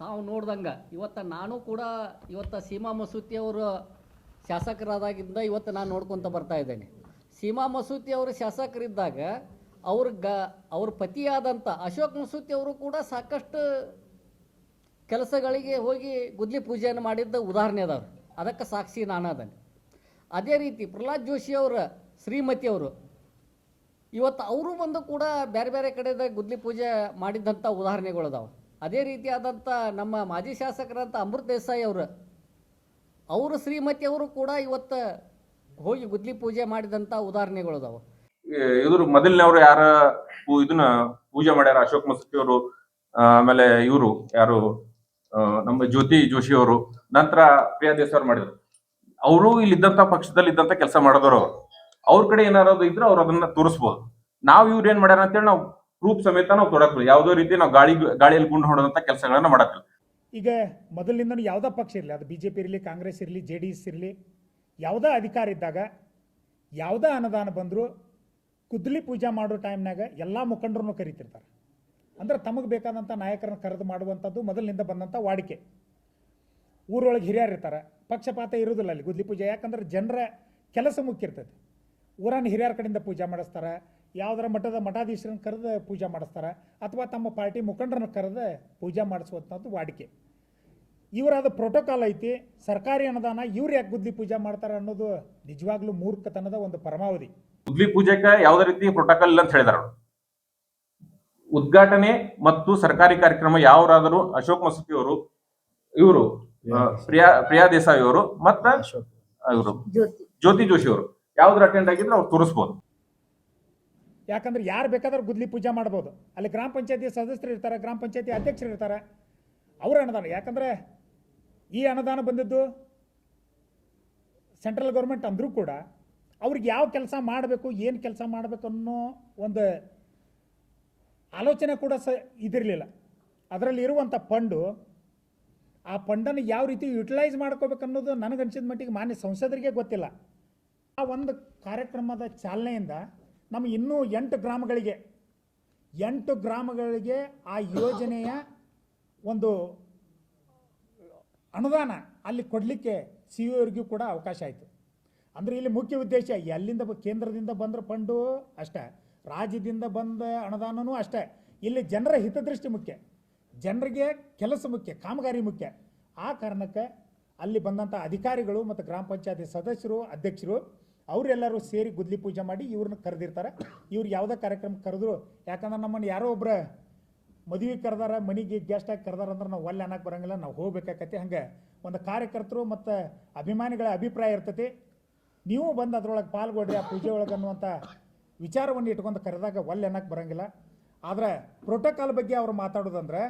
ತಾವು ನೋಡ್ದಂಗೆ. ಇವತ್ತು ನಾನು ಕೂಡ ಇವತ್ತು ಸೀಮಾ ಮಸೂತಿ ಅವರು ಶಾಸಕರಾದಾಗಿಂದ ಇವತ್ತು ನಾನು ನೋಡ್ಕೊತ ಬರ್ತಾ ಇದ್ದೇನೆ. ಸೀಮಾ ಮಸೂತಿ ಅವರು ಶಾಸಕರಿದ್ದಾಗ ಅವ್ರ ಗ, ಅವ್ರ ಪತಿಯಾದಂಥ ಅಶೋಕ್ ಮಸೂತಿ ಅವರು ಕೂಡ ಸಾಕಷ್ಟು ಕೆಲಸಗಳಿಗೆ ಹೋಗಿ ಗುದ್ಲಿ ಪೂಜೆಯನ್ನು ಮಾಡಿದ್ದ ಉದಾಹರಣೆ ಅದಾವೆ ಅದಕ್ಕೆ ಸಾಕ್ಷಿ ನಾನು ಅದನ್ನು ಅದೇ ರೀತಿ ಪ್ರಹ್ಲಾದ್ ಜೋಶಿ ಅವರ ಶ್ರೀಮತಿ ಅವರು, ಇವತ್ತು ಅವರು ಬಂದು ಕೂಡ ಬೇರೆ ಬೇರೆ ಕಡೆದ ಗುದ್ಲಿ ಪೂಜೆ ಮಾಡಿದ್ದಂಥ ಉದಾಹರಣೆಗಳು ಅದಾವೆ. ಅದೇ ರೀತಿಯಾದಂಥ ನಮ್ಮ ಮಾಜಿ ಶಾಸಕರಂತ ಅಮೃತ್ ದೇಸಾಯಿ ಅವರು ಅವರು ಶ್ರೀಮತಿ ಅವರು ಕೂಡ ಇವತ್ತು ಹೋಗಿ ಗುದ್ಲಿ ಪೂಜೆ ಮಾಡಿದಂಥ ಉದಾಹರಣೆಗಳು ಅದಾವೆ. ಇವರು ಮೊದಲನೇವರು ಯಾರ ಇದನ್ನ ಪೂಜೆ ಮಾಡ್ಯಾರ? ಅಶೋಕ್ ಮಸೂತಿ ಅವರು ಆಮೇಲೆ ಇವರು ಯಾರು ನಮ್ಮ ಜ್ಯೋತಿ ಜೋಶಿ ಅವರು, ನಂತರ ಪ್ರಿಯಾ ದೇಸಾಯಿ ಮಾಡಿದ್ರು. ಅವರು ಇಲ್ಲಿದ್ದಂತ ಪಕ್ಷದಲ್ಲಿ ಇದ್ದಂತ ಕೆಲಸ ಮಾಡಿದವರು ಅವ್ರ. ಕಡೆ ಏನಾರು ಇದ್ರೆ ಅವ್ರು ಅದನ್ನ ತೋರಿಸ್ಬೋದು. ನಾವ್ ಇವ್ರು ಏನ್ ಮಾಡ್ಯಾರ ಅಂತೇಳಿ ನಾವು ಪ್ರೂಫ್ ಸಮೇತ ನಾವು ಯಾವುದೋ ರೀತಿ ನಾವು ಗಾಳಿ, ಗಾಳಿಯಲ್ಲಿ ಗುಂಡು ಹೊಡೆದಂತ ಕೆಲಸಗಳನ್ನ ಮಾಡಕ್ಕಿಲ್ಲ. ಈಗ ಮೊದಲಿಂದ ಯಾವುದೇ ಪಕ್ಷ ಇರಲಿ, ಅದು ಬಿ ಜೆ ಪಿ ಇರಲಿ, ಕಾಂಗ್ರೆಸ್ ಇರಲಿ ಜೆ ಡಿ ಎಸ್ ಇರಲಿ, ಯಾವುದೇ ಅಧಿಕಾರ ಇದ್ದಾಗ ಯಾವುದೇ ಅನುದಾನ ಬಂದರೂ ಕುದ್ಲಿ ಪೂಜೆ ಮಾಡೋ ಟೈಮ್ನಾಗ ಎಲ್ಲ ಮುಖಂಡರನ್ನು ಕರಿತಿರ್ತಾರೆ. ಅಂದ್ರೆ ತಮಗೆ ಬೇಕಾದಂಥ ನಾಯಕರನ್ನ ಕರೆದು ಮಾಡುವಂಥದ್ದು ಮೊದಲಿನಿಂದ ಬಂದಂಥ ವಾಡಿಕೆ. ಊರೊಳಗೆ ಹಿರಿಯರು ಇರ್ತಾರೆ, ಪಕ್ಷಪಾತ ಇರೋದಿಲ್ಲ ಅಲ್ಲಿ ಗುದ್ಲಿ ಪೂಜೆ. ಯಾಕಂದ್ರೆ ಜನರ ಕೆಲಸ ಮುಖ್ಯ ಇರ್ತೈತೆ. ಊರನ್ನು ಹಿರಿಯರ ಕಡೆಯಿಂದ ಪೂಜೆ ಮಾಡಿಸ್ತಾರೆ ಯಾವುದರ ಮಠದ ಮಠಾಧೀಶರನ್ನ ಕರೆದು ಪೂಜೆ ಮಾಡಿಸ್ತಾರೆ ಅಥವಾ ತಮ್ಮ ಪಾರ್ಟಿ ಮುಖಂಡರನ್ನ ಕರೆದು ಪೂಜೆ ಮಾಡಿಸುವಂಥದ್ದು ವಾಡಿಕೆ. ಇವರಾದ ಪ್ರೋಟೋಕಾಲ್ ಐತಿ ಸರ್ಕಾರಿ ಅನುದಾನ ಇವ್ರು ಯಾಕೆ ಗುದ್ಲಿ ಪೂಜೆ ಮಾಡ್ತಾರೆ ಅನ್ನೋದು ನಿಜವಾಗ್ಲೂ ಮೂರ್ಖತನದ ಒಂದು ಪರಮಾವಧಿ. ಗುದ್ಲಿ ಪೂಜೆಗೆ ಯಾವುದೇ ರೀತಿ ಪ್ರೋಟೋಕಾಲ್ ಇಲ್ಲ ಅಂತ ಹೇಳಿದಾರ ಅವ್ರು. ಉದ್ಘಾಟನೆ ಮತ್ತು ಸರ್ಕಾರಿ ಕಾರ್ಯಕ್ರಮ ಯಾವರಾದರೂ ಅಶೋಕ್ ಮಸೂತಿ ಅವರು ಇವರು ಪ್ರಿಯಾ ಪ್ರಿಯಾ ದೇಸಾಯಿ ಅವರು ಮತ್ತ ಇವರು. ಜ್ಯೋತಿ. ಜೋಶಿ ಅವರು. ಯಾವ್ದ್ರ ಅಟೆಂಡ್ ಆಗಿದ್ರೆ ಅವ್ರು ತೋರಿಸ್ಬೋದು. ಯಾಕಂದ್ರೆ ಯಾರು ಬೇಕಾದ್ರೂ ಗುದ್ಲಿ ಪೂಜೆ ಮಾಡ್ಬೋದು. ಅಲ್ಲಿ ಗ್ರಾಮ ಪಂಚಾಯತಿ ಸದಸ್ಯರು ಇರ್ತಾರೆ, ಗ್ರಾಮ ಪಂಚಾಯತಿ ಅಧ್ಯಕ್ಷರು ಇರ್ತಾರೆ. ಅವರು ಅನುದಾನ, ಯಾಕಂದ್ರೆ ಈ ಅನುದಾನ ಬಂದಿದ್ದು ಸೆಂಟ್ರಲ್ ಗೌರ್ಮೆಂಟ್ ಅಂದರೂ ಕೂಡ ಅವ್ರಿಗೆ ಯಾವ ಕೆಲಸ ಮಾಡಬೇಕು, ಏನು ಕೆಲಸ ಮಾಡಬೇಕು ಅನ್ನೋ ಒಂದು ಆಲೋಚನೆ ಕೂಡ ಸ ಇದಿರಲಿಲ್ಲ. ಅದರಲ್ಲಿ ಇರುವಂಥ ಫಂಡು ಆ ಫಂಡನ್ನು ಯಾವ ರೀತಿ ಯುಟಿಲೈಸ್ ಮಾಡ್ಕೋಬೇಕು ಅನ್ನೋದು ನನಗನ್ಸಿದ ಮಟ್ಟಿಗೆ ಮಾನ್ಯ ಸಂಸದರಿಗೆ ಗೊತ್ತಿಲ್ಲ. ಆ ಒಂದು ಕಾರ್ಯಕ್ರಮದ ಚಾಲನೆಯಿಂದ ನಮ್ಮ ಇನ್ನೂ ಎಂಟು ಗ್ರಾಮಗಳಿಗೆ ಎಂಟು ಗ್ರಾಮಗಳಿಗೆ ಆ ಯೋಜನೆಯ ಒಂದು ಅನುದಾನ ಅಲ್ಲಿ ಕೊಡಲಿಕ್ಕೆ ಸಿ ಇವರಿಗೂ ಕೂಡ ಅವಕಾಶ ಆಯಿತು. ಅಂದರೆ ಇಲ್ಲಿ ಮುಖ್ಯ ಉದ್ದೇಶ, ಎಲ್ಲಿಂದ ಕೇಂದ್ರದಿಂದ ಬಂದರೂ ಫಂಡು ಅಷ್ಟೇ, ರಾಜ್ಯದಿಂದ ಬಂದ ಅನುದಾನನೂ ಅಷ್ಟೇ. ಇಲ್ಲಿ ಜನರ ಹಿತದೃಷ್ಟಿ ಮುಖ್ಯ, ಜನರಿಗೆ ಕೆಲಸ ಮುಖ್ಯ, ಕಾಮಗಾರಿ ಮುಖ್ಯ. ಆ ಕಾರಣಕ್ಕೆ ಅಲ್ಲಿ ಬಂದಂಥ ಅಧಿಕಾರಿಗಳು ಮತ್ತು ಗ್ರಾಮ ಪಂಚಾಯತಿ ಸದಸ್ಯರು, ಅಧ್ಯಕ್ಷರು ಅವರೆಲ್ಲರೂ ಸೇರಿ ಗುದ್ಲಿ ಪೂಜೆ ಮಾಡಿ ಇವ್ರನ್ನ ಕರೆದಿರ್ತಾರೆ. ಇವ್ರು ಯಾವುದೇ ಕಾರ್ಯಕ್ರಮ ಕರೆದ್ರು, ಯಾಕಂದ್ರೆ ನಮ್ಮನ್ನು ಯಾರೋ ಒಬ್ಬರ ಮದುವೆ ಕರೆದಾರ, ಮನೆಗೆ ಗೆಸ್ಟ್ ಆಗಿ ಕರೆದಾರ ಅಂದ್ರೆ ನಾವು ಒಲ್ಲೆ ಅನ್ನಕ್ಕೆ ಬರಂಗಿಲ್ಲ, ನಾವು ಹೋಗ್ಬೇಕಾಕತಿ. ಹಂಗೆ ಒಂದು ಕಾರ್ಯಕರ್ತರು ಮತ್ತು ಅಭಿಮಾನಿಗಳ ಅಭಿಪ್ರಾಯ ಇರ್ತೈತಿ. ನೀವು ಬಂದು ಅದ್ರೊಳಗೆ ಪಾಲ್ಗೊಡ್ರಿ ಆ ಪೂಜೆ ಒಳಗೆ ಅನ್ನುವಂಥ ವಿಚಾರವನ್ನು ಇಟ್ಕೊಂಡು ಕರೆದಾಗ ಒಲ್ಲೆ ಅನ್ನಕ್ಕೆ ಬರಂಗಿಲ್ಲ. ಆದರೆ ಪ್ರೋಟೋಕಾಲ್ ಬಗ್ಗೆ ಅವ್ರು ಮಾತಾಡೋದಂದ್ರೆ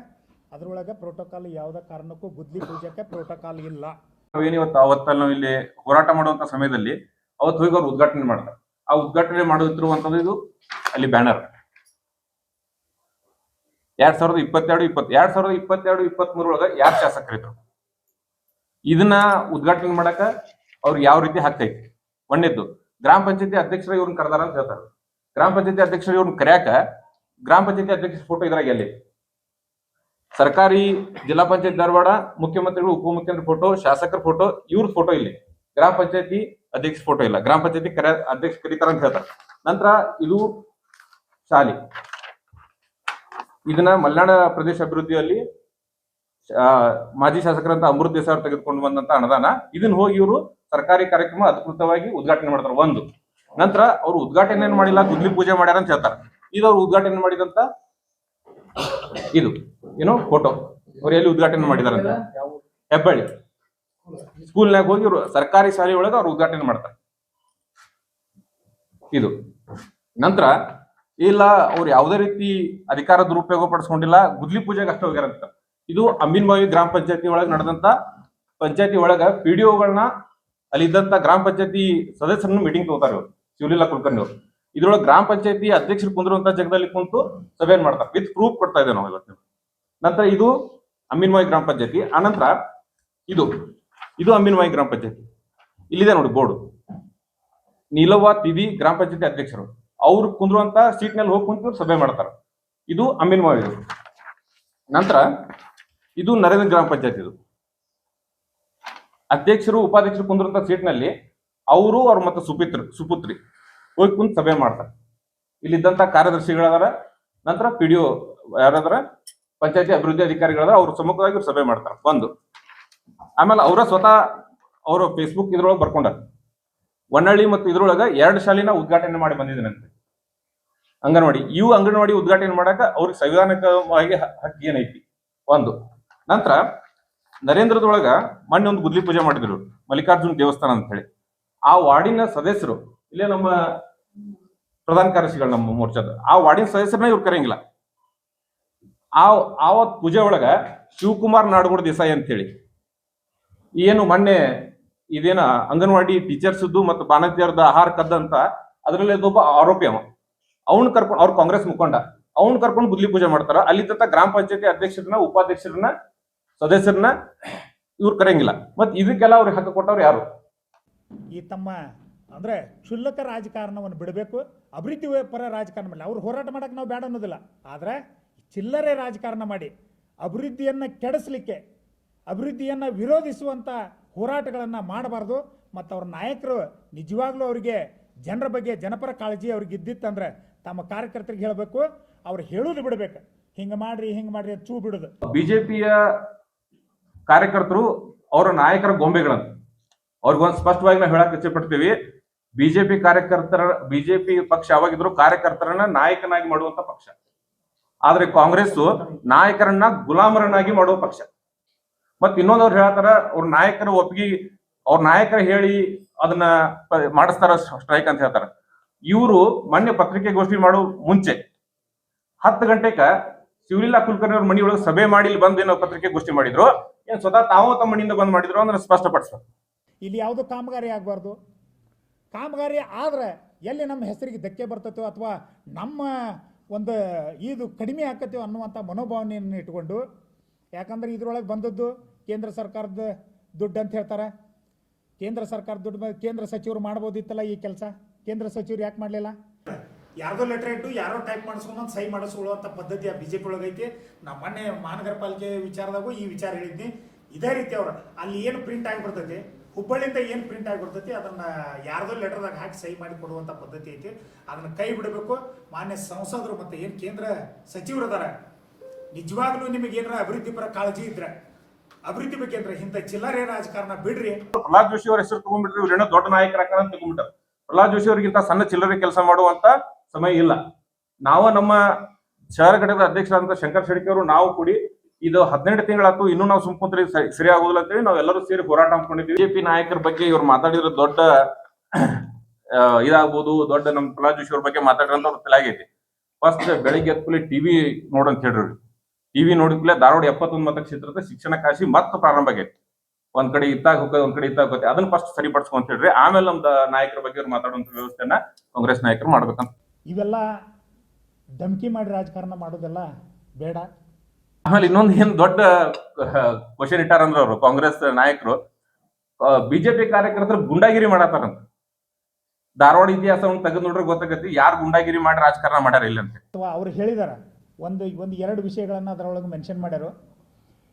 ಅದ್ರೊಳಗೆ ಪ್ರೋಟೋಕಾಲ್ ಯಾವುದೇ ಕಾರಣಕ್ಕೂ ಗುದ್ಲಿ ಪೂಜೆಗೆ ಪ್ರೋಟೋಕಾಲ್ ಇಲ್ಲ. ನಾವೇನಿವತ್ತು ಅವತ್ತಲ್ಲಿ ನಾವು ಇಲ್ಲಿ ಹೋರಾಟ ಮಾಡುವಂತ ಸಮಯದಲ್ಲಿ ಅವತ್ತು ಹೋಗಿ ಅವ್ರು ಉದ್ಘಾಟನೆ ಮಾಡ್ತಾರೆ. ಆ ಉದ್ಘಾಟನೆ ಮಾಡುತ್ತಿರುವಂತದ್ದು ಇದು ಅಲ್ಲಿ ಬ್ಯಾನರ್. ಎರಡ್ ಸಾವಿರದ ಇಪ್ಪತ್ತೆರಡು ಇಪ್ಪತ್ ಎರಡ್ ಸಾವಿರದ ಇಪ್ಪತ್ತೆರಡು ಇಪ್ಪತ್ತ್ ಒಳಗ ಯಾರು ಶಾಸಕರಿದ್ರು? ಇದನ್ನ ಉದ್ಘಾಟನೆ ಮಾಡಕ ಅವ್ರು ಯಾವ ರೀತಿ ಹಾಕ್ತೈತಿ ಒಂದೇದ್ದು, ಗ್ರಾಮ ಪಂಚಾಯತಿ ಅಧ್ಯಕ್ಷರ ಇವ್ರನ್ನ ಕರೆದಾರ ಅಂತ ಹೇಳ್ತಾರೆ. ಗ್ರಾಮ ಪಂಚಾಯತಿ ಅಧ್ಯಕ್ಷರ ಇವ್ರನ್ನ ಕರ್ಯಾಕ ಗ್ರಾಮ ಪಂಚಾಯತಿ ಅಧ್ಯಕ್ಷರ ಫೋಟೋ ಇದ್ರಾಗ ಎಲ್ಲಿ? ಸರ್ಕಾರಿ ಜಿಲ್ಲಾ ಪಂಚಾಯತ್ ಧಾರವಾಡ, ಮುಖ್ಯಮಂತ್ರಿಗಳು, ಉಪಮುಖ್ಯಮಂತ್ರಿ ಫೋಟೋ ಶಾಸಕರ ಫೋಟೋ ಇವ್ರ ಫೋಟೋ ಇಲ್ಲಿ. ಗ್ರಾಮ ಪಂಚಾಯತಿ ಅಧ್ಯಕ್ಷ ಫೋಟೋ ಇಲ್ಲ. ಗ್ರಾಮ ಪಂಚಾಯತಿ ಕರೆ ಅಧ್ಯಕ್ಷ ಕರೀತಾರ ಅಂತ ಹೇಳ್ತಾರೆ. ನಂತರ ಇದು ಶಾಲೆ. ಇದನ್ನ ಮಲೆನಾಡ ಪ್ರದೇಶ ಅಭಿವೃದ್ಧಿಯಲ್ಲಿ ಮಾಜಿ ಶಾಸಕರಂತ ಅಮೃತ್ ದೇಸಾಯಿ ಅವರು ತೆಗೆದುಕೊಂಡು ಬಂದಂತ ಅನುದಾನ. ಇದನ್ನ ಹೋಗಿ ಇವರು ಸರ್ಕಾರಿ ಕಾರ್ಯಕ್ರಮ ಅಧಿಕೃತವಾಗಿ ಉದ್ಘಾಟನೆ ಮಾಡ್ತಾರೆ. ಒಂದು. ನಂತರ ಅವರು ಉದ್ಘಾಟನೆ ಏನ್ ಮಾಡಿಲ್ಲ ಗುದ್ಲಿ ಪೂಜೆ ಮಾಡ್ಯಾರ ಅಂತ ಹೇಳ್ತಾರೆ. ಇದು ಅವ್ರು ಉದ್ಘಾಟನೆ ಮಾಡಿದಂತ ಇದು. ಏನು? ಫೋಟೋ ಅವ್ರು ಎಲ್ಲಿ ಉದ್ಘಾಟನೆ ಮಾಡಿದಾರಂತ? ಹೆಬ್ಬಳ್ಳಿ. ಸ್ಕೂಲ್ನಾಗ ಹೋಗಿ ಸರ್ಕಾರಿ ಶಾಲೆ ಒಳಗೆ ಅವ್ರು ಉದ್ಘಾಟನೆ ಮಾಡ್ತಾರೆ. ಇದು. ನಂತರ, ಇಲ್ಲ, ಅವ್ರು ಯಾವುದೇ ರೀತಿ ಅಧಿಕಾರ ದುರುಪಯೋಗ ಪಡಿಸ್ಕೊಂಡಿಲ್ಲ, ಗುದ್ಲಿ ಪೂಜೆಗೆ ಅಷ್ಟೇ ಹೋಗ್ಯಾರಂತ ಇದು ಅಂಬಿನ್ಬಾವಿ ಗ್ರಾಮ ಪಂಚಾಯತಿ ಒಳಗೆ ನಡೆದಂತ ಪಂಚಾಯತಿ ಒಳಗ ಪಿ ಡಿ ಒಗಳನ್ನ ಅಲ್ಲಿದ್ದಂತ ಗ್ರಾಮ ಪಂಚಾಯತಿ ಸದಸ್ಯರನ್ನು ಮೀಟಿಂಗ್ ತಗೋತಾರೆ ಇವರು, ಶಿವಲೀಲಾ ಕುಲಕರ್ಣಿ ಅವರು. ಇದ್ರೊಳಗೆ ಗ್ರಾಮ ಪಂಚಾಯತಿ ಅಧ್ಯಕ್ಷರು ಕುಂದಿರುವಂತ ಜಾಗದಲ್ಲಿ ಕುಂತು ಸಭೆಯನ್ನು ಮಾಡ್ತಾರೆ? ವಿತ್ ಪ್ರೂಫ್ ಕೊಡ್ತಾ ಇದ್ದೇವೆ ನಾವು ಇವತ್ತು ನಂತರ ಇದು ಅಮ್ಮಿನವಾಯಿ ಗ್ರಾಮ ಪಂಚಾಯತಿ. ಆನಂತರ ಇದು ಇದು ಅಂಬಿನವಾಯಿ ಗ್ರಾಮ ಪಂಚಾಯತಿ. ಇಲ್ಲಿದೆ ನೋಡಿ ಬೋರ್ಡು. ನೀಲವ್ವ ತಿದಿ ಗ್ರಾಮ ಪಂಚಾಯತಿ ಅಧ್ಯಕ್ಷರು. ಅವ್ರು ಕುಂದ್ರುವಂತ ಸೀಟ್ನಲ್ಲಿ ಹೋಗಿ ಕುಂತು ಸಭೆ ಮಾಡ್ತಾರೆ. ಇದು ಅಂಬಿನವಾಯಿ ನಂತರ ಇದು ನರೇಂದ್ರ ಗ್ರಾಮ ಪಂಚಾಯತ್ ಇದು. ಅಧ್ಯಕ್ಷರು, ಉಪಾಧ್ಯಕ್ಷರು ಸೀಟ್ ಸೀಟ್ನಲ್ಲಿ ಅವರು, ಅವ್ರ ಮತ್ತೆ ಸುಪಿತ್ರ, ಸುಪುತ್ರಿ ಹೋಗಿ ಕುಂತು ಸಭೆ ಮಾಡ್ತಾರೆ. ಇಲ್ಲಿದ್ದಂತ ಕಾರ್ಯದರ್ಶಿಗಳದಾರ, ನಂತರ ಪಿ ಡಿ ಯಾರಾದ್ರ, ಪಂಚಾಯತಿ ಅಭಿವೃದ್ಧಿ ಅಧಿಕಾರಿಗಳಾದ ಅವ್ರ ಸಮ್ಮುಖವಾಗಿ ಸಭೆ ಮಾಡ್ತಾರೆ. ಒಂದು. ಆಮೇಲೆ ಅವರ ಸ್ವತಃ ಅವರು ಫೇಸ್ಬುಕ್ ಇದ್ರೊಳಗೆ ಬರ್ಕೊಂಡಾರ. ಹೊನ್ನಳ್ಳಿ ಮತ್ತು ಇದ್ರೊಳಗೆ ಎರಡು ಶಾಲಿನ ಉದ್ಘಾಟನೆ ಮಾಡಿ ಬಂದಿದ್ದೀನಂತೆ ಅಂಗನವಾಡಿ, ಇವು ಅಂಗನವಾಡಿ ಉದ್ಘಾಟನೆ ಮಾಡಕ ಅವ್ರಿಗೆ ಸಂವಿಧಾನಿಕವಾಗಿ ಹಕ್ಕಿ ಏನೈತಿ? ಒಂದು. ನಂತರ ನರೇಂದ್ರದೊಳಗ ಮೊನ್ನೆ ಒಂದು ಗುದ್ಲಿ ಪೂಜೆ ಮಾಡಿದ್ರು ಮಲ್ಲಿಕಾರ್ಜುನ್ ದೇವಸ್ಥಾನ ಅಂತ ಹೇಳಿ. ಆ ವಾರ್ಡಿನ ಸದಸ್ಯರು, ಇಲ್ಲೇ ನಮ್ಮ ಪ್ರಧಾನ ಕಾರ್ಯದರ್ಶಿಗಳು ನಮ್ಮ ಮೋರ್ಚಾದ, ಆ ವಾರ್ಡಿನ ಸದಸ್ಯರನ್ನ ಇವ್ರು ಕರೆಯಂಗಿಲ್ಲ. ಆ, ಆವತ್ ಪೂಜೆ ಒಳಗ ಶಿವಕುಮಾರ್ ನಾಡಗೌಡ ದೇಸಾಯಿ ಅಂತ ಹೇಳಿ ಏನು ಮೊನ್ನೆ ಇದೇನ ಅಂಗನವಾಡಿ ಟೀಚರ್ಸ್ದು ಮತ್ತು ಬಾಣತಿಯರ್ದ ಆಹಾರ ಕದ್ದಂತ ಅದರಲ್ಲಿ ಒಬ್ಬ ಆರೋಪಿ ಅವ. ಅವ್ನ್ ಕರ್ಕೊಂಡು ಅವ್ರ ಕಾಂಗ್ರೆಸ್ ಮುಖಂಡ. ಅವ್ನ ಕರ್ಕೊಂಡು ಬುದ್ಲಿ ಪೂಜೆ ಮಾಡ್ತಾರ. ಅಲ್ಲಿ ತನಕ ಗ್ರಾಮ ಪಂಚಾಯತಿ ಅಧ್ಯಕ್ಷರನ್ನ, ಉಪಾಧ್ಯಕ್ಷರನ್ನ, ಸದಸ್ಯರನ್ನ ಇವ್ರು ಕರೆಯಂಗಿಲ್ಲ. ಮತ್ತೆ ಇದಕ್ಕೆಲ್ಲ ಅವ್ರಿಗೆ ಹಕ್ಕ ಕೊಟ್ಟವ್ರು ಯಾರು? ಈ ತಮ್ಮ ಅಂದರೆ ಕ್ಷುಲ್ಲಕ ರಾಜಕಾರಣವನ್ನು ಬಿಡಬೇಕು, ಅಭಿವೃದ್ಧಿ ಪರ ರಾಜಕಾರಣ ಮಾಡಲಿ. ಅವ್ರು ಹೋರಾಟ ಮಾಡೋಕೆ ನಾವು ಬೇಡ ಅನ್ನೋದಿಲ್ಲ. ಆದರೆ ಚಿಲ್ಲರೆ ರಾಜಕಾರಣ ಮಾಡಿ ಅಭಿವೃದ್ಧಿಯನ್ನು ಕೆಡಿಸ್ಲಿಕ್ಕೆ ಅಭಿವೃದ್ಧಿಯನ್ನು ವಿರೋಧಿಸುವಂಥ ಹೋರಾಟಗಳನ್ನು ಮಾಡಬಾರ್ದು. ಮತ್ತು ಅವ್ರ ನಾಯಕರು ನಿಜವಾಗ್ಲೂ ಅವರಿಗೆ ಜನರ ಬಗ್ಗೆ ಜನಪರ ಕಾಳಜಿ ಅವ್ರಿಗೆ ಇದ್ದಿತ್ತಂದ್ರೆ ತಮ್ಮ ಕಾರ್ಯಕರ್ತರಿಗೆ ಹೇಳಬೇಕು. ಅವ್ರು ಹೇಳೋದು ಬಿಡಬೇಕು. ಹಿಂಗೆ ಮಾಡ್ರಿ ಹಿಂಗೆ ಮಾಡ್ರಿ ಚೂ ಬಿಡೋದು. ಬಿಜೆಪಿಯ ಕಾರ್ಯಕರ್ತರು ಅವರ ನಾಯಕರ ಗೊಂಬೆಗಳಂತ. ಅವ್ರಿಗೊಂದು ಸ್ಪಷ್ಟವಾಗಿ ನಾವು ಹೇಳಕ್ ಇಚ್ಛೆಪಡ್ತೀವಿ. ಬಿಜೆಪಿ ಕಾರ್ಯಕರ್ತರ, ಬಿಜೆಪಿ ಪಕ್ಷ ಯಾವಾಗಿದ್ರು ಕಾರ್ಯಕರ್ತರನ್ನ ನಾಯಕನಾಗಿ ಮಾಡುವಂತ ಪಕ್ಷ. ಆದ್ರೆ ಕಾಂಗ್ರೆಸ್ ನಾಯಕರನ್ನ ಗುಲಾಮರನ್ನಾಗಿ ಮಾಡುವ ಪಕ್ಷ. ಮತ್ ಇನ್ನೊಂದವ್ರು ಹೇಳ್ತಾರ, ಅವ್ರ ನಾಯಕರ ಒಪ್ಪಿಗೆ ಅವ್ರ ನಾಯಕರ ಹೇಳಿ ಅದನ್ನ ಮಾಡಿಸ್ತಾರ ಸ್ಟ್ರೈಕ್ ಅಂತ ಹೇಳ್ತಾರ. ಇವರು ಮೊನ್ನೆ ಪತ್ರಿಕೆಗೋಷ್ಠಿ ಮಾಡೋ ಮುಂಚೆ ಹತ್ತು ಗಂಟೆಕ ಶಿವಲೀಲಾ ಕುಲಕರ್ಣಿ ಅವ್ರ ಮನಿ ಒಳಗೆ ಸಭೆ ಮಾಡಿ ಇಲ್ಲಿ ಬಂದು ಏನೋ ಪತ್ರಿಕೆಗೋಷ್ಠಿ ಮಾಡಿದ್ರು. ಏನ್ ಸ್ವತಃ ತಾವು ತಮ್ಮ ಮನೆಯಿಂದ ಬಂದ್ ಮಾಡಿದ್ರು ಅಂದ್ರೆ ಸ್ಪಷ್ಟಪಡಿಸ್ತಾರೆ ಇಲ್ಲಿ ಯಾವುದೋ ಕಾಮಗಾರಿ ಆಗಬಾರ್ದು? ಕಾಮಗಾರಿ ಆದ್ರೆ ಎಲ್ಲಿ ನಮ್ಮ ಹೆಸರಿಗೆ ಧಕ್ಕೆ ಬರ್ತೈತೋ ಅಥವಾ ನಮ್ಮ ಒಂದು ಇದು ಕಡಿಮೆ ಆಕತ್ತೋ ಅನ್ನುವಂಥ ಮನೋಭಾವನೆಯನ್ನು ಇಟ್ಕೊಂಡು ಯಾಕಂದ್ರೆ ಇದ್ರೊಳಗೆ ಬಂದದ್ದು ಕೇಂದ್ರ ಸರ್ಕಾರದ ದುಡ್ಡು ಅಂತ ಹೇಳ್ತಾರೆ. ಕೇಂದ್ರ ಸರ್ಕಾರ ದುಡ್ಡು ಕೇಂದ್ರ ಸಚಿವರು ಮಾಡ್ಬೋದಿತ್ತಲ್ಲ ಈ ಕೆಲಸ? ಕೇಂದ್ರ ಸಚಿವರು ಯಾಕೆ ಮಾಡಲಿಲ್ಲ? ಯಾರ್ದೋ ಲೆಟರ್ ಇಟ್ಟು ಯಾರೋ ಟೈಪ್ ಮಾಡಿಸ್ಕೊಂಡು ಸಹಿ ಮಾಡಿಸ್ಕೊಳ್ಳುವಂಥ ಪದ್ಧತಿ ಆ ಬಿಜೆಪಿ ಒಳಗೈತಿ ನಾ ಮೊನ್ನೆ ಮಹಾನಗರ ಪಾಲಿಕೆ ವಿಚಾರದಾಗೂ ಈ ವಿಚಾರ ಹೇಳಿದ್ನಿ. ಇದೇ ರೀತಿ ಅವ್ರು, ಅಲ್ಲಿ ಏನು ಪ್ರಿಂಟ್ ಆಗಿಬಿಡ್ತೈತಿ ಹುಬ್ಬಳ್ಳಿಯಿಂದ ಏನು ಪ್ರಿಂಟ್ ಆಗಿಬಿಡ್ತೈತಿ ಅದನ್ನ ಯಾರ್ದೋ ಲೆಟರ್ದಾಗ ಹಾಕಿ ಸಹಿ ಮಾಡಿ ಕೊಡುವಂಥ ಪದ್ಧತಿ ಐತಿ. ಅದನ್ನ ಕೈ ಬಿಡಬೇಕು. ಮಾನ್ಯ ಸಂಸದರು ಮತ್ತೆ ಏನು ಕೇಂದ್ರ ಸಚಿವರು ಅದಾರ ನಿಜವಾಗ್ಲೂ ನಿಮಗೆ ಏನಾರ ಅಭಿವೃದ್ಧಿ ಪರ ಕಾಳಜಿ ಇದ್ರೆ ಅಭಿವೃದ್ಧಿ ಬಗ್ಗೆ ಅಂದ್ರೆ ಇಂಥ ಚಿಲ್ಲರೆ ರಾಜಕಾರಣ ಬಿಡ್ರಿ. ಪ್ರಹ್ಲಾದ್ ಜೋಶಿ ಅವ್ರ ಹೆಸರು ತಗೊಂಡ್ಬಿಟ್ರಿ ಇವ್ರೇನೋ ದೊಡ್ಡ ನಾಯಕರಾಕಾರ ಅಂತ ತಗೊಂಡ್ಬಿಟ್ಟಾರೆ. ಪ್ರಹ್ಲಾದ್ ಜೋಶಿ ಅವ್ರಿಗಿಂತ ಸಣ್ಣ ಚಿಲ್ಲರೆ ಕೆಲಸ ಮಾಡುವಂತ ಸಮಯ ಇಲ್ಲ. ನಾವು ನಮ್ಮ ಶಹರ ಘಟಕದ ಅಧ್ಯಕ್ಷರಾದಂತ ಶಂಕರ್ ಶೆಡ್ಕಿ ಅವರು ನಾವು ಕೂಡಿ ಇದು ಹದಿನೆಂಟು ತಿಂಗಳಾತು ಇನ್ನೂ ನಾವು ಸುಮ್ಕುಂತ್ರೆ ಸರಿ ಸರಿ ಆಗುದಿಲ್ಲ ಅಂತೇಳಿ ನಾವೆಲ್ಲರೂ ಸೇರಿ ಹೋರಾಟ ಮಾಡ್ಕೊಂಡಿದ್ವಿ ಬಿಜೆಪಿ ನಾಯಕರ ಬಗ್ಗೆ ಇವ್ರು ಮಾತಾಡಿರೋ ದೊಡ್ಡ ಆ, ಇದಾಗ್ಬೋದು ದೊಡ್ಡ ನಮ್ಮ ಪ್ರಹ್ಲಾದ್ ಜೋಶಿ ಅವ್ರ ಬಗ್ಗೆ ಮಾತಾಡಿರಂತ ಅವ್ರ ಆಗೈತಿ ಫಸ್ಟ್ ಬೆಳಿಗ್ಗೆ ಎದ್ಕೂಲೆ ಟಿವಿ ನೋಡಂತ ಹೇಳ್ರಿ ಟಿವಿ ಕೂಡ ಧಾರವಾಡ ಎಪ್ಪತ್ತೊಂದು ಮತಕ್ಷೇತ್ರದ ಶಿಕ್ಷಣ ಕಾಶಿ ಮತ್ತೆ ಪ್ರಾರಂಭ ಆಗೈತಿ. ಒಂದ್ ಕಡೆ ಇತ್ತಾಗ ಹೋಗೋದು ಒಂದ್ ಕಡೆ ಇತ್ತಾಗ ಹೋಗುತ್ತೆ ಅದನ್ನ ಫಸ್ಟ್ ಸರಿಪಡಿಸ್ಕೊಂತ ಹೇಳ್ರಿ. ಆಮೇಲೆ ನಮ್ದ ನಾಯಕರ ಬಗ್ಗೆ ಅವ್ರು ಮಾತಾಡುವಂತ ವ್ಯವಸ್ಥೆನ ಕಾಂಗ್ರೆಸ್ ನಾಯಕರು ಮಾಡ್ಬೇಕಂತ. ಇವೆಲ್ಲ ಧಮಕಿ ಮಾಡಿ ರಾಜಕಾರಣ ಮಾಡೋದೆಲ್ಲ ಬೇಡ. ಆಮೇಲೆ ಇನ್ನೊಂದು ಏನ್ ದೊಡ್ಡ ಕ್ವಶನ್ ಇಟ್ಟಾರಂದ್ರ ಅವರು ಕಾಂಗ್ರೆಸ್ ನಾಯಕರು ಬಿಜೆಪಿ ಕಾರ್ಯಕರ್ತರು ಗುಂಡಾಗಿರಿ ಮಾಡತ್ತಾರಂತ. ಧಾರವಾಡ ಇತಿಹಾಸವನ್ನು ತೆಗೆದು ನೋಡ್ರಿ ಗೊತ್ತಾಗತ್ತಿ ಯಾರು ಗುಂಡಾಗಿರಿ ಮಾಡಿ ರಾಜಕಾರಣ ಮಾಡ್ಯಾರ ಇಲ್ಲಂತೆ ಅವ್ರು ಹೇಳಿದಾರ ಒಂದು ಒಂದು ಎರಡು ವಿಷಯಗಳನ್ನು ಅದರೊಳಗೆ ಮೆನ್ಷನ್ ಮಾಡ್ಯಾರು.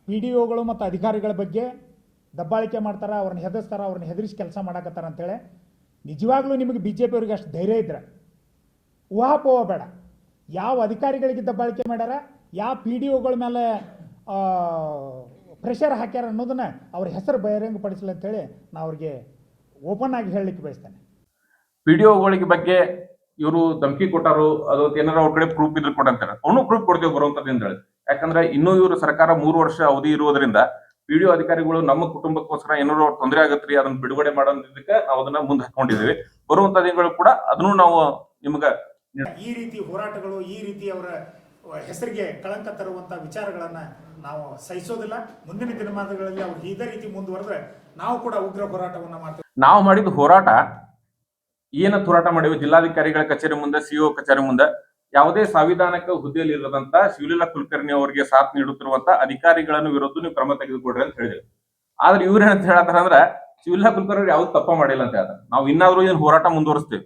ಪಿ ಡಿ ಒಗಳು ಮತ್ತು ಅಧಿಕಾರಿಗಳ ಬಗ್ಗೆ ದಬ್ಬಾಳಿಕೆ ಮಾಡ್ತಾರೆ, ಅವ್ರನ್ನ ಹೆದರ್ಸ್ತಾರ, ಅವ್ರನ್ನ ಹೆದರಿಸಿ ಕೆಲಸ ಮಾಡಾಕತ್ತಾರ ಅಂತೇಳಿ ನಿಜವಾಗ್ಲೂ ನಿಮಗೆ ಬಿ ಜೆ ಪಿಯವ್ರಿಗೆ ಅಷ್ಟು ಧೈರ್ಯ ಇದ್ರೆ. ಊಹಾಪೋಹ ಬೇಡ. ಯಾವ ಅಧಿಕಾರಿಗಳಿಗೆ ದಬ್ಬಾಳಿಕೆ ಮಾಡ್ಯಾರ, ಯಾವ ಪಿ ಡಿ ಒಗಳ ಮೇಲೆ ಪ್ರೆಷರ್ ಹಾಕ್ಯಾರ ಅನ್ನೋದನ್ನ ಅವ್ರ ಹೆಸರು ಬಹಿರಂಗಪಡಿಸಲಿ ಅಂತೇಳಿ ನಾ ಅವ್ರಿಗೆ ಓಪನ್ ಆಗಿ ಹೇಳಲಿಕ್ಕೆ ಬಯಸ್ತೇನೆ. ಪಿ ಡಿ ಒಗಳಿಗೆ ಬಗ್ಗೆ ಇವರು ಧಮಕಿ ಕೊಟ್ಟಾರು ಅದು ಏನಾರ ಅವ್ರ ಕಡೆ ಪ್ರೂಫ್ ಇದ್ರೆ ಕೊಡಂತಾರ ಅವನು ಪ್ರೂಫ್ ಕೊಡ್ತೇವೆ ಬರುವಂತದ್ದು ಯಾಕಂದ್ರೆ ಇನ್ನೂ ಇವರು ಸರ್ಕಾರ ಮೂರು ವರ್ಷ ಅವಧಿ ಇರುವುದರಿಂದ ವಿಡಿಯೋ ಅಧಿಕಾರಿಗಳು ನಮ್ಮ ಕುಟುಂಬಕ್ಕೋಸ್ಕರ ಏನಾದ್ರು ಅವ್ರ ತೊಂದರೆ ಆಗತ್ರಿ ಅದನ್ನ ಬಿಡುಗಡೆ ಮಾಡೋದಕ್ಕೆ ನಾವು ಅದನ್ನ ಮುಂದೆ ಹಾಕೊಂಡಿದ್ದೀವಿ ಬರುವಂತ ದಿನಗಳು ಕೂಡ ಅದನ್ನು ನಾವು ನಿಮ್ಗ ಈ ರೀತಿ ಹೋರಾಟಗಳು ಈ ರೀತಿ ಅವರ ಹೆಸರಿಗೆ ಕಳಂಕ ತರುವಂತ ವಿಚಾರಗಳನ್ನ ನಾವು ಸಹಿಸೋದಿಲ್ಲ. ಮುಂದಿನ ದಿನಮಾನಗಳಲ್ಲಿ ಅವ್ರು ಇದೇ ರೀತಿ ಮುಂದುವರೆದ್ರೆ ನಾವು ಕೂಡ ಉಗ್ರ ಹೋರಾಟವನ್ನ ಮಾಡ್ತೇವೆ. ನಾವು ಮಾಡಿದ ಹೋರಾಟ ಏನಂತ ಹೋರಾಟ ಮಾಡಿವಿ? ಜಿಲ್ಲಾಧಿಕಾರಿಗಳ ಕಚೇರಿ ಮುಂದೆ, ಸಿಇಒ ಕಚೇರಿ ಮುಂದೆ ಯಾವುದೇ ಸಂವಿಧಾನಕ ಹುದ್ದೆಯಲ್ಲಿ ಇರದಂತ ಶಿವಲೀಲಾ ಕುಲಕರ್ಣಿ ಅವರಿಗೆ ಸಾಥ್ ನೀಡುತ್ತಿರುವಂತ ಅಧಿಕಾರಿಗಳನ್ನು ವಿರುದ್ಧ ನೀವು ಕ್ರಮ ತೆಗೆದುಕೊಡ್ರಿ ಅಂತ ಹೇಳಿದ್ರು. ಆದ್ರೆ ಇವ್ರು ಏನಂತ ಹೇಳತ್ತಾರ ಅಂದ್ರ ಶಿವಲೀಲಾ ಕುಲಕರ್ಣಿ ಯಾವ್ದು ತಪ್ಪ ಮಾಡಿಲ್ಲ ಅಂತ ಹೇಳ್ತಾರೆ. ನಾವು ಇನ್ನಾದ್ರೂ ಏನ್ ಹೋರಾಟ ಮುಂದುವರಿಸ್ತೇವೆ.